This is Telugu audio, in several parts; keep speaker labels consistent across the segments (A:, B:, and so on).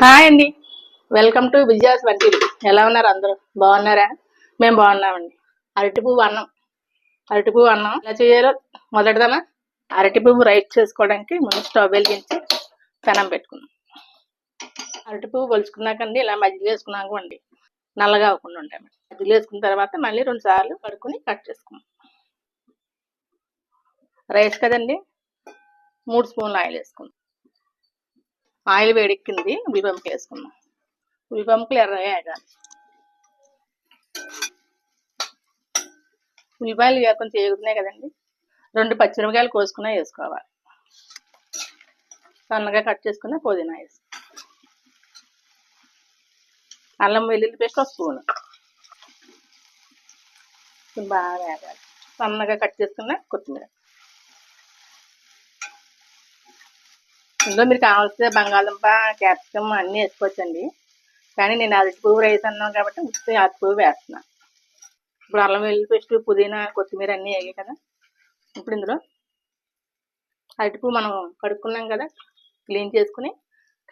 A: హాయ్ అండి. వెల్కమ్ టు విజయాస్ వంటి ఎలా ఉన్నారు అందరూ? బాగున్నారా? మేము బాగున్నామండి. అరటి పువ్వు అన్నం. అరటి పువ్వు అన్నం ఎలా చేయాలో మొదటిదన అరటి పువ్వు రైస్ చేసుకోవడానికి ముందు స్టవ్ వెలిగించి పెనం పెట్టుకున్నాం అరటి పువ్వు పొలుచుకున్నాకండి ఇలా మజ్జిగ వేసుకున్నాకండి నల్లగా అవ్వకుండా ఉంటాయి మజ్జిగ వేసుకున్న తర్వాత మళ్ళీ రెండు సార్లు కడుక్కుని కట్ చేసుకుందాం. రైస్ కదండి. మూడు స్పూన్లు ఆయిల్ వేసుకుందాం. ఆయిల్ వేడెక్కింది ఉల్లిపంపలు వేసుకుందాం. ఉల్లిపంపలు ఎర్రగా వేగాలి ఉల్లిపాయలు ఇక కొంచెం వేగుతున్నాయి కదండి. రెండు పచ్చిమిరపకాయలు కోసుకున్నా వేసుకోవాలి. సన్నగా కట్ చేసుకున్న పుదీనా వేసి అల్లం వెల్లుల్లి పేస్ట్ ఒక స్పూన్. బాగా వేగాలి సన్నగా కట్ చేసుకున్న కొత్తిమీర. ఇందులో మీరు కావాల్సిన బంగాళదుంప క్యాప్సికమ్ అన్నీ వేసుకోవచ్చండి. కానీ నేను అరటి పువ్వు రైస్ అన్నాను కాబట్టి ఉత్తి అరటి పువ్వు వేస్తున్నాను ఇప్పుడు అల్లం వెల్లుల్లి పేస్ట్ పుదీనా కొత్తిమీర అన్నీ వేయాలి కదా. ఇప్పుడు ఇందులో అరటి పువ్వు మనం కడుక్కున్నాం కదా క్లీన్ చేసుకుని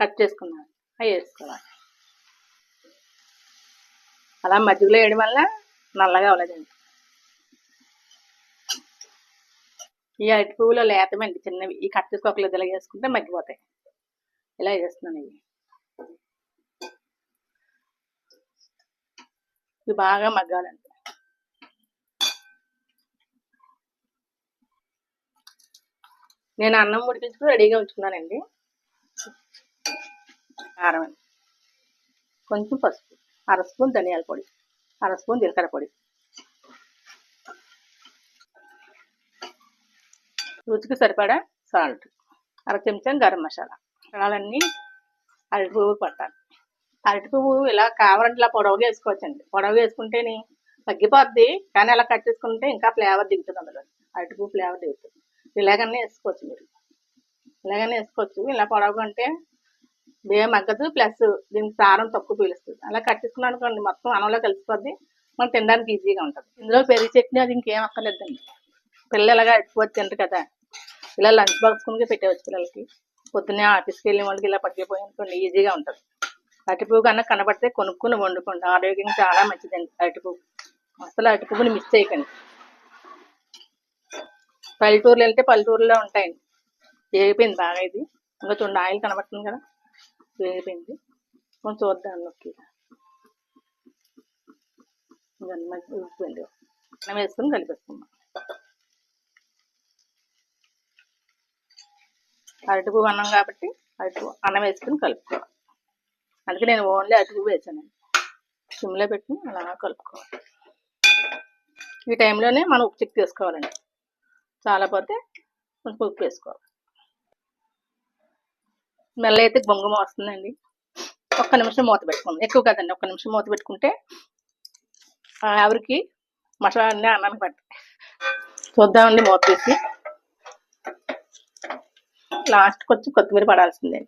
A: కట్ చేసుకున్నాం అవి వేసుకోవాలి అలా మజ్జిగలో వేయడం వల్ల నల్లగా అవ్వలేదండి. ఈ అరటి పువ్వులో లేతమండి చిన్నవి. ఈ కట్ చేసుకోకలు ఇలా వేసుకుంటే మగ్గిపోతాయి. ఇలా చేస్తున్నాను ఇవి. ఇవి బాగా మగ్గాలండి నేను అన్నం ఉడికించుకుని రెడీగా ఉంచుకున్నానండి. కారం కొంచెం పసుపు. అర స్పూన్ ధనియాల పొడి. అర స్పూన్ జీలకర్ర పొడి. రుచికి సరిపడా సాల్ట్. అర చెంచా గరం మసాలా. మసాలాలన్నీ అరటి పువ్వు పట్టాలి. అరటి పువ్వు ఇలా కావాలంటే ఇలా పొడవుగా వేసుకోవచ్చండి. పొడవుగా వేసుకుంటేనే తగ్గిపోద్ది కానీ అలా కట్ చేసుకుంటే ఇంకా ఫ్లేవర్ దిగుతుంది అందులో. అరటి పువ్వు ఫ్లేవర్ దిగుతుంది. ఇలాగనే వేసుకోవచ్చు మీరు. ఇలాగనే వేసుకోవచ్చు. ఇలా పొడవుగా అంటే బియ్యం మగ్గదు ప్లస్ దీనికి సారం తక్కువ పీలుస్తుంది. అలా కట్ చేసుకున్నాం అనుకోండి మొత్తం అన్నంలో కలిసిపోద్ది. మనం తినడానికి ఈజీగా ఉంటుంది. ఇందులో పెరిగి చట్నీ అది ఇంకేం అక్కర్లేదండి. పిల్లలు ఎక్కువ తింటారు కదా. ఇలా లంచ్ బాక్స్ కింద పెట్టవచ్చు పిల్లలకి. పొద్దున్నే ఆఫీస్కి వెళ్ళిన వాళ్ళకి ఇలా పట్టుకుపోయి ఈజీగా ఉంటుంది. అరటిపువ్వు కన్నా కనబడితే కొనుక్కుని వండుకోండి ఆరోగ్యం చాలా మంచిదండి అరటిపువ్వు అసలు అరటిపువ్వుని మిస్ చేయకండి. పల్లెటూరులో వెళ్తే పల్లెటూరులో ఉంటాయండి. వేగిపోయింది బాగా ఇది. ఇంకా చూడండి ఆయిల్ కనబడుతుంది కదా. వేగిపోయింది. కొంచెం చూద్దాం నొక్కి ఇవన్నీ మంచి ఉడికిపోయింది. వేసుకుని కలిపేసుకుందాం. అరటి పువ్వు అన్నం కాబట్టి అరటి అన్నం వేసుకుని కలుపుకోవాలి. అందుకే నేను ఓన్లీ అరటి పువ్వు వేసానండి సిమ్లో పెట్టి అలా కలుపుకోవాలి. ఈ టైంలోనే మనం ఉప్పు చెక్ తీసుకోవాలండి చాలా పోతే కొంచెం ఉప్పు వేసుకోవాలి. మెల్ల అయితే బొంగుమ వస్తుందండి. ఒక్క నిమిషం మూత పెట్టుకుంది ఎక్కువ కదండి ఒక్క నిమిషం మూత పెట్టుకుంటే ఆ ఆవిరికి మసాలా అన్నీ అన్నానికి పట్టి చూద్దామండి మూత తీసి. లాస్ట్ కొంచెం కొత్తిమీర పడాల్సిందే.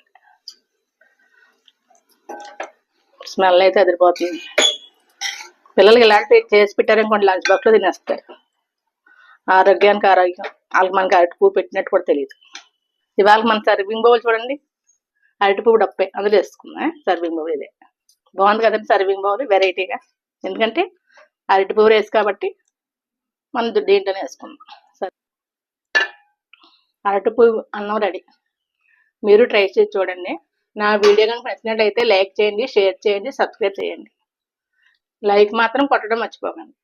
A: స్మెల్ అయితే అదిరిపోతుంది. పిల్లలకి ఇలాంటి చేసి పెట్టారనుకోండి లంచ్ బాక్స్లో తినేస్తారు. ఆరోగ్యానికి ఆరోగ్యం. వాళ్ళకి మనకి అరటి పువ్వు పెట్టినట్టు కూడా తెలియదు ఇవాళ మన సర్వింగ్ బౌల్ చూడండి. అరటి పువ్వు డప్పే అందులో వేసుకున్నా. సర్వింగ్ బౌల్ ఇదే. బాగుంది కదండి సర్వింగ్ బౌల్ వెరైటీగా ఎందుకంటే అరటి రేసు కాబట్టి మనం దీంట్లోనే వేసుకుందాం. అరటి పువ్వు అన్నం రెడీ. మీరు ట్రై చేసి చూడండి. నా వీడియో కనుక నచ్చినట్లయితే లైక్ చేయండి షేర్ చేయండి సబ్స్క్రైబ్ చేయండి. లైక్ మాత్రం కొట్టడం మర్చిపోకండి.